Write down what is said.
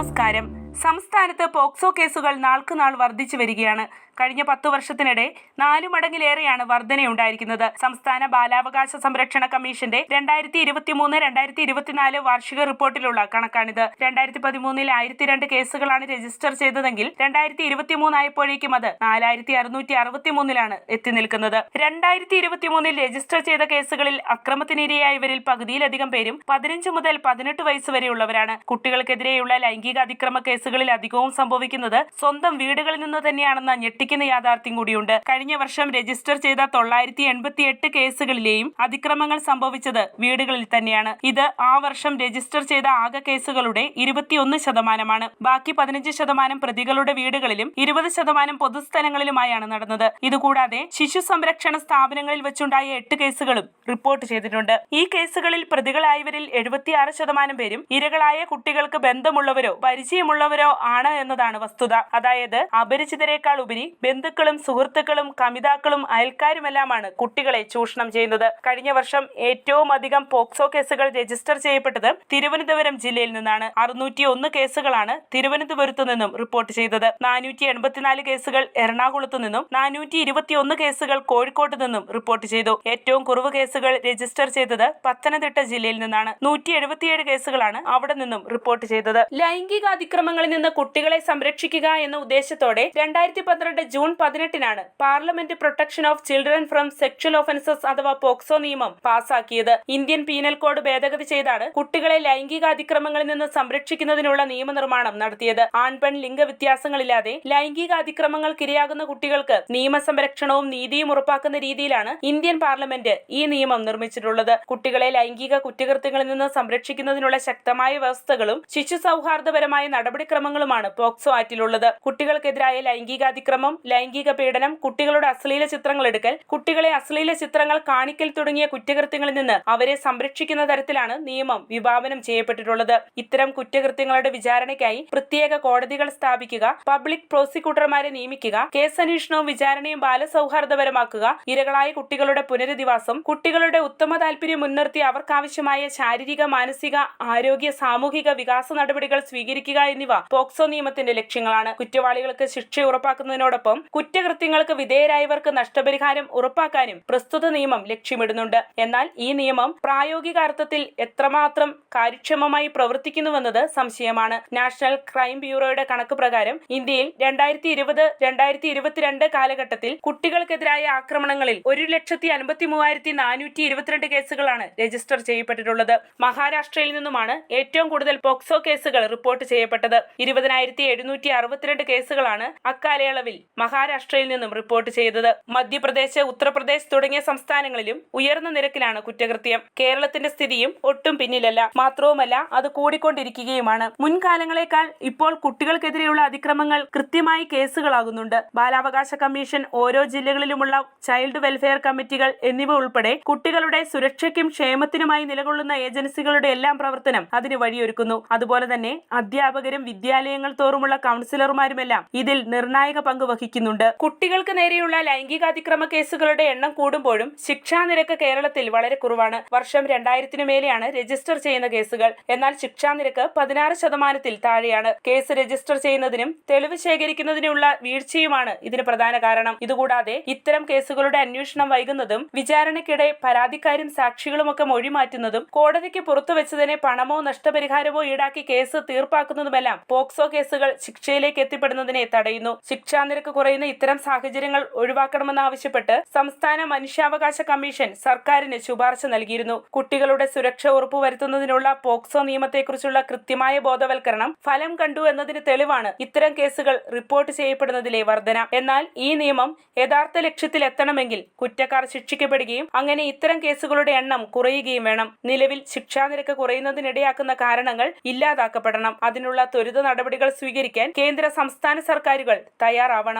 നമസ്കാരം. സംസ്ഥാനത്ത് പോക്സോ കേസുകൾ നാൾക്കുനാൾ വർദ്ധിച്ചു വരികയാണ്. കഴിഞ്ഞ പത്തു വർഷത്തിനിടെ നാലു മടങ്ങിലേറെയാണ് വർധനയുണ്ടായിരിക്കുന്നത്. സംസ്ഥാന ബാലാവകാശ സംരക്ഷണ കമ്മീഷന്റെ രണ്ടായിരത്തി ഇരുപത്തിമൂന്ന് രണ്ടായിരത്തി ഇരുപത്തിനാല് വാർഷിക റിപ്പോർട്ടിലുള്ള കണക്കാണിത്. രണ്ടായിരത്തി പതിമൂന്നിൽ ആയിരത്തി രണ്ട് കേസുകളാണ് രജിസ്റ്റർ ചെയ്തതെങ്കിൽ രണ്ടായിരത്തി ഇരുപത്തിമൂന്ന് ആയപ്പോഴേക്കും അത് നാലായിരത്തി അറുന്നൂറ്റി അറുപത്തിമൂന്നിലാണ് എത്തി നിൽക്കുന്നത്. രണ്ടായിരത്തി ഇരുപത്തിമൂന്നിൽ രജിസ്റ്റർ ചെയ്ത കേസുകളിൽ അക്രമത്തിനിരയായവരിൽ പകുതിയിലധികം പേരും പതിനഞ്ച് മുതൽ പതിനെട്ട് വയസ്സ് വരെയുള്ളവരാണ്. കുട്ടികൾക്കെതിരെയുള്ള ലൈംഗിക അതിക്രമ കേസുകളിൽ അധികവും സംഭവിക്കുന്നത് സ്വന്തം വീടുകളിൽ നിന്ന് തന്നെയാണെന്ന ഞെട്ടിക്കുന്ന യാഥാർത്ഥ്യം കൂടിയുണ്ട്. കഴിഞ്ഞ വർഷം രജിസ്റ്റർ ചെയ്ത തൊള്ളായിരത്തി എൺപത്തി എട്ട് കേസുകളിലെയും അതിക്രമങ്ങൾ സംഭവിച്ചത് വീടുകളിൽ തന്നെയാണ്. ഇത് ആ വർഷം രജിസ്റ്റർ ചെയ്ത ആകെ കേസുകളുടെ ഇരുപത്തിയൊന്ന് ശതമാനമാണ്. ബാക്കി പതിനഞ്ച് ശതമാനം പ്രതികളുടെ വീടുകളിലും ഇരുപത് ശതമാനം പൊതുസ്ഥലങ്ങളിലുമായാണ് നടന്നത്. ഇതുകൂടാതെ ശിശു സംരക്ഷണ സ്ഥാപനങ്ങളിൽ വെച്ചുണ്ടായ എട്ട് കേസുകളും റിപ്പോർട്ട് ചെയ്തിട്ടുണ്ട്. ഈ കേസുകളിൽ പ്രതികളായവരിൽ എഴുപത്തിയാറ് ശതമാനം പേരും ഇരകളായ കുട്ടികൾക്ക് ബന്ധമുള്ളവരോ പരിചയമുള്ളവരോ ആണ് എന്നതാണ് വസ്തുത. അതായത് അപരിചിതരെക്കാൾ ഉപരി ബന്ധുക്കളും സുഹൃത്തുക്കളും കമിതാക്കളും അയൽക്കാരുമെല്ലാമാണ് കുട്ടികളെ ചൂഷണം ചെയ്യുന്നത്. കഴിഞ്ഞ വർഷം ഏറ്റവും അധികം പോക്സോ കേസുകൾ രജിസ്റ്റർ ചെയ്യപ്പെട്ടത് തിരുവനന്തപുരം ജില്ലയിൽ നിന്നാണ്. അറുന്നൂറ്റി ഒന്ന് കേസുകളാണ് തിരുവനന്തപുരത്തു നിന്നും റിപ്പോർട്ട് ചെയ്തത്. നാനൂറ്റി എൺപത്തിനാല് കേസുകൾ എറണാകുളത്തു നിന്നും നാനൂറ്റി ഇരുപത്തിയൊന്ന് കേസുകൾ കോഴിക്കോട്ട് നിന്നും റിപ്പോർട്ട് ചെയ്തു. ഏറ്റവും കുറവ് കേസുകൾ രജിസ്റ്റർ ചെയ്തത് പത്തനംതിട്ട ജില്ലയിൽ നിന്നാണ്. നൂറ്റി എഴുപത്തിയേഴ് കേസുകളാണ് അവിടെ നിന്നും റിപ്പോർട്ട് ചെയ്തത്. ലൈംഗിക അതിക്രമങ്ങളിൽ നിന്ന് കുട്ടികളെ സംരക്ഷിക്കുക എന്ന ഉദ്ദേശത്തോടെ രണ്ടായിരത്തി പന്ത്രണ്ട് June പതിനെട്ടിനാണ് parliament protection of children from sexual offences അഥവാ പോക്സോ നിയമം പാസാക്കിയത്. ഇന്ത്യൻ പീനൽ കോഡ് ഭേദഗതി ചെയ്താണ് കുട്ടികളെ ലൈംഗിക അതിക്രമങ്ങളിൽ നിന്ന് സംരക്ഷിക്കുന്നതിനുള്ള നിയമനിർമ്മാണം നടത്തിയത്. ആൺ പെൺ ലിംഗ വ്യത്യാസങ്ങളില്ലാതെ ലൈംഗിക അതിക്രമങ്ങൾക്കിരയാകുന്ന കുട്ടികൾക്ക് നിയമസംരക്ഷണവും നീതിയും ഉറപ്പാക്കുന്ന രീതിയിലാണ് ഇന്ത്യൻ പാർലമെന്റ് ഈ നിയമം നിർമ്മിച്ചിട്ടുള്ളത്. കുട്ടികളെ ലൈംഗിക കുറ്റകൃത്യങ്ങളിൽ നിന്ന് സംരക്ഷിക്കുന്നതിനുള്ള ശക്തമായ വ്യവസ്ഥകളും ശിശു സൗഹാർദ്ദപരമായ നടപടിക്രമങ്ങളുമാണ് പോക്സോ ആക്ടിലുള്ളത് കുട്ടികൾക്കെതിരായ ലൈംഗികാതിക്രമം ലൈംഗിക പീഡനം കുട്ടികളുടെ അശ്ലീല ചിത്രങ്ങൾ എടുക്കൽ കുട്ടികളെ അശ്ലീല ചിത്രങ്ങൾ കാണിക്കൽ തുടങ്ങിയ കുറ്റകൃത്യങ്ങളിൽ നിന്ന് അവരെ സംരക്ഷിക്കുന്ന തരത്തിലാണ് നിയമം വിഭാവനം ചെയ്യപ്പെട്ടിട്ടുള്ളത്. ഇത്തരം കുറ്റകൃത്യങ്ങളുടെ വിചാരണയ്ക്കായി പ്രത്യേക കോടതികൾ സ്ഥാപിക്കുക പബ്ലിക് പ്രോസിക്യൂട്ടർമാരെ നിയമിക്കുക കേസ് അന്വേഷണവും വിചാരണയും ബാലസൗഹാർദ്ദപരമാക്കുക ഇരകളായ കുട്ടികളുടെ പുനരധിവാസം കുട്ടികളുടെ ഉത്തമ താല്പര്യം മുൻനിർത്തി അവർക്കാവശ്യമായ ശാരീരിക മാനസിക ആരോഗ്യ സാമൂഹിക വികാസ നടപടികൾ സ്വീകരിക്കുക എന്നിവ പോക്സോ നിയമത്തിന്റെ ലക്ഷ്യങ്ങളാണ്. കുറ്റവാളികൾക്ക് ശിക്ഷ ഉറപ്പാക്കുന്നതിനോടൊപ്പം കുറ്റകൃത്യങ്ങൾക്ക് വിധേയരായവർക്ക് നഷ്ടപരിഹാരം ഉറപ്പാക്കാനും പ്രസ്തുത നിയമം ലക്ഷ്യമിടുന്നുണ്ട്. എന്നാൽ ഈ നിയമം പ്രായോഗിക അർത്ഥത്തിൽ എത്രമാത്രം കാര്യക്ഷമമായി പ്രവർത്തിക്കുന്നുവെന്നത് സംശയമാണ്. നാഷണൽ ക്രൈം ബ്യൂറോയുടെ കണക്ക് പ്രകാരം ഇന്ത്യയിൽ രണ്ടായിരത്തി ഇരുപത് രണ്ടായിരത്തി ഇരുപത്തിരണ്ട് കാലഘട്ടത്തിൽ കുട്ടികൾക്കെതിരായ ആക്രമണങ്ങളിൽ ഒരു ലക്ഷത്തി അൻപത്തി മൂവായിരത്തി നാനൂറ്റി ഇരുപത്തിരണ്ട് കേസുകളാണ് രജിസ്റ്റർ ചെയ്യപ്പെട്ടിട്ടുള്ളത്. മഹാരാഷ്ട്രയിൽ നിന്നുമാണ് ഏറ്റവും കൂടുതൽ പോക്സോ കേസുകൾ റിപ്പോർട്ട് ചെയ്യപ്പെട്ടത്. ഇരുപതിനായിരത്തി എഴുന്നൂറ്റി അറുപത്തിരണ്ട് കേസുകളാണ് അക്കാലയളവിൽ മഹാരാഷ്ട്രയിൽ നിന്നും റിപ്പോർട്ട് ചെയ്തത്. മധ്യപ്രദേശ് ഉത്തർപ്രദേശ് തുടങ്ങിയ സംസ്ഥാനങ്ങളിലും ഉയർന്ന നിരക്കിലാണ് കുറ്റകൃത്യം. കേരളത്തിന്റെ സ്ഥിതിയും ഒട്ടും പിന്നിലല്ല. മാത്രവുമല്ല അത് കൂടിക്കൊണ്ടിരിക്കുകയുമാണ്. മുൻകാലങ്ങളെക്കാൾ ഇപ്പോൾ കുട്ടികൾക്കെതിരെയുള്ള അതിക്രമങ്ങൾ കൃത്യമായി കേസുകളാകുന്നുണ്ട്. ബാലാവകാശ കമ്മീഷൻ ഓരോ ജില്ലകളിലുമുള്ള ചൈൽഡ് വെൽഫെയർ കമ്മിറ്റികൾ എന്നിവ ഉൾപ്പെടെ കുട്ടികളുടെ സുരക്ഷയ്ക്കും ക്ഷേമത്തിനുമായി നിലകൊള്ളുന്ന ഏജൻസികളുടെ എല്ലാം പ്രവർത്തനം അതിന് വഴിയൊരുക്കുന്നു. അതുപോലെ തന്നെ അധ്യാപകരും വിദ്യാലയങ്ങൾ തോറുമുള്ള കൗൺസിലർമാരുമെല്ലാം ഇതിൽ നിർണായക പങ്ക് വഹിക്കുന്നുണ്ട് കുട്ടികൾക്ക് നേരെയുള്ള ലൈംഗികാതിക്രമ കേസുകളുടെ എണ്ണം കൂടുമ്പോഴും ശിക്ഷാ നിരക്ക് കേരളത്തിൽ വളരെ കുറവാണ്. വർഷം രണ്ടായിരത്തിനു മേലെയാണ് രജിസ്റ്റർ ചെയ്യുന്ന കേസുകൾ. എന്നാൽ ശിക്ഷാ നിരക്ക് പതിനാറ് ശതമാനത്തിൽ താഴെയാണ്. കേസ് രജിസ്റ്റർ ചെയ്യുന്നതിനും തെളിവ് ശേഖരിക്കുന്നതിനുള്ള വീഴ്ചയുമാണ് ഇതിന് പ്രധാന കാരണം. ഇതുകൂടാതെ ഇത്തരം കേസുകളുടെ അന്വേഷണം വൈകുന്നതും വിചാരണയ്ക്കിടെ പരാതിക്കാരും സാക്ഷികളുമൊക്കെ മൊഴി മാറ്റുന്നതും കോടതിക്ക് പുറത്തു വെച്ചതിനെ പണമോ നഷ്ടപരിഹാരമോ ഈടാക്കി കേസ് തീർപ്പാക്കുന്നതുമെല്ലാം പോക്സോ കേസുകൾ ശിക്ഷയിലേക്ക് എത്തിപ്പെടുന്നതിനെ തടയുന്നു. ശിക്ഷാ നിരക്ക് കുറയുന്ന ഇത്തരം സാഹചര്യങ്ങൾ ഒഴിവാക്കണമെന്നാവശ്യപ്പെട്ട് സംസ്ഥാന മനുഷ്യാവകാശ കമ്മീഷൻ സർക്കാരിന് ശുപാർശ നൽകിയിരുന്നു. കുട്ടികളുടെ സുരക്ഷ ഉറപ്പുവരുത്തുന്നതിനുള്ള പോക്സോ നിയമത്തെക്കുറിച്ചുള്ള കൃത്യമായ ബോധവൽക്കരണം ഫലം കണ്ടു എന്നതിന് തെളിവാണ് ഇത്തരം കേസുകൾ റിപ്പോർട്ട് ചെയ്യപ്പെടുന്നതിലെ വർധന. എന്നാൽ ഈ നിയമം യഥാർത്ഥ ലക്ഷ്യത്തിൽ എത്തണമെങ്കിൽ കുറ്റക്കാർ ശിക്ഷിക്കപ്പെടുകയും അങ്ങനെ ഇത്തരം കേസുകളുടെ എണ്ണം കുറയുകയും വേണം. നിലവിൽ ശിക്ഷാനിരക്ക് കുറയുന്നതിനിടയാക്കുന്ന കാരണങ്ങൾ ഇല്ലാതാക്കപ്പെടണം. അതിനുള്ള ത്വരിത നടപടികൾ സ്വീകരിക്കാൻ കേന്ദ്ര സംസ്ഥാന സർക്കാരുകൾ തയ്യാറാവണം.